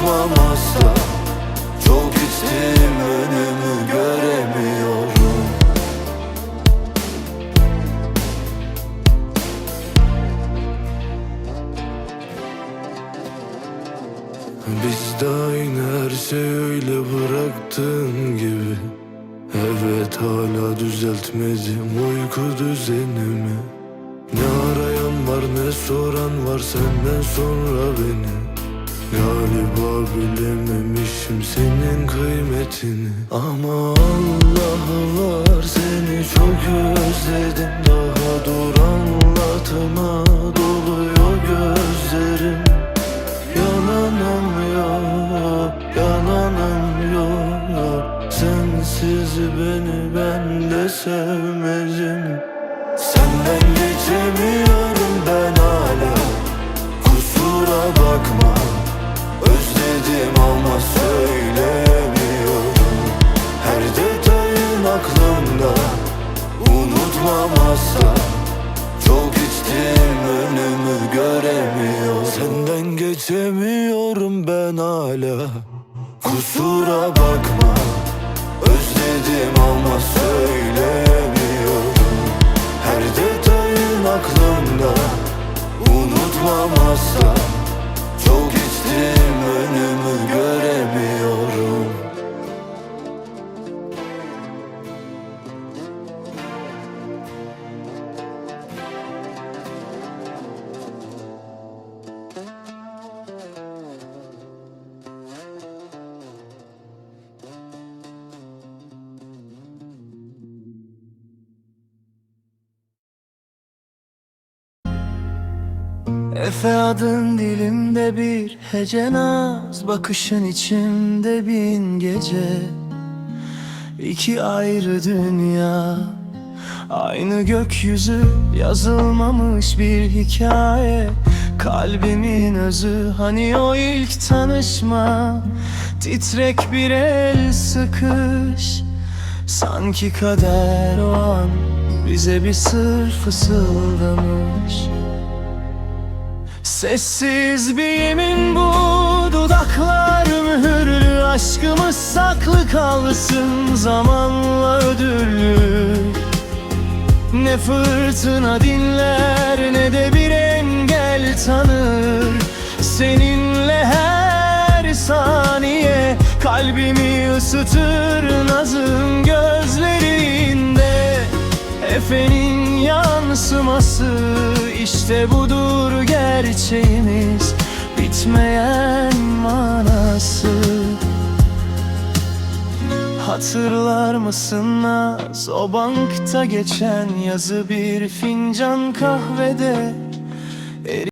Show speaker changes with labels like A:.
A: Unutmam asla Çok içtim önümü göremiyorum. Biz de aynı her şey öyle bıraktığın gibi. Evet hala düzeltmedim uyku düzenimi. Ne arayan var ne soran var senden sonra beni Galiba bilememişim senin kıymetini. Ama Allah var seni çok özledim. Daha dur anlatma doluyor gözlerim. Yalanım yok, yalanım yok. Sensiz beni ben de sevmedim Özledim ama söyleyemiyorum Her detayın aklımda Unutmam asla çok içtim önümü göremiyorum. Senden geçemiyorum ben hala. Kusura bakma Özledim ama söyleyemiyorum
B: Efe adın dilimde bir hece naz Bakışın içimde bin gece. İki ayrı dünya Aynı gökyüzü yazılmamış bir hikaye. Kalbimin özü hani o ilk tanışma? Titrek bir el sıkış Sanki kader o an bize bir sır fısıldamış Sessiz bir yemin bu dudaklar mühürlü Aşkımız saklı kalsın zamanla ödüllü. Ne fırtına dinler ne de bir engel tanır. Seninle her saniye kalbimi ısıtır Nazın gözlerinde. Efe'nin yansıması işte budur gerçeğimiz. Bitmeyen manası. Hatırlar mısın Naz? O bankta geçen yazı bir fincan kahvede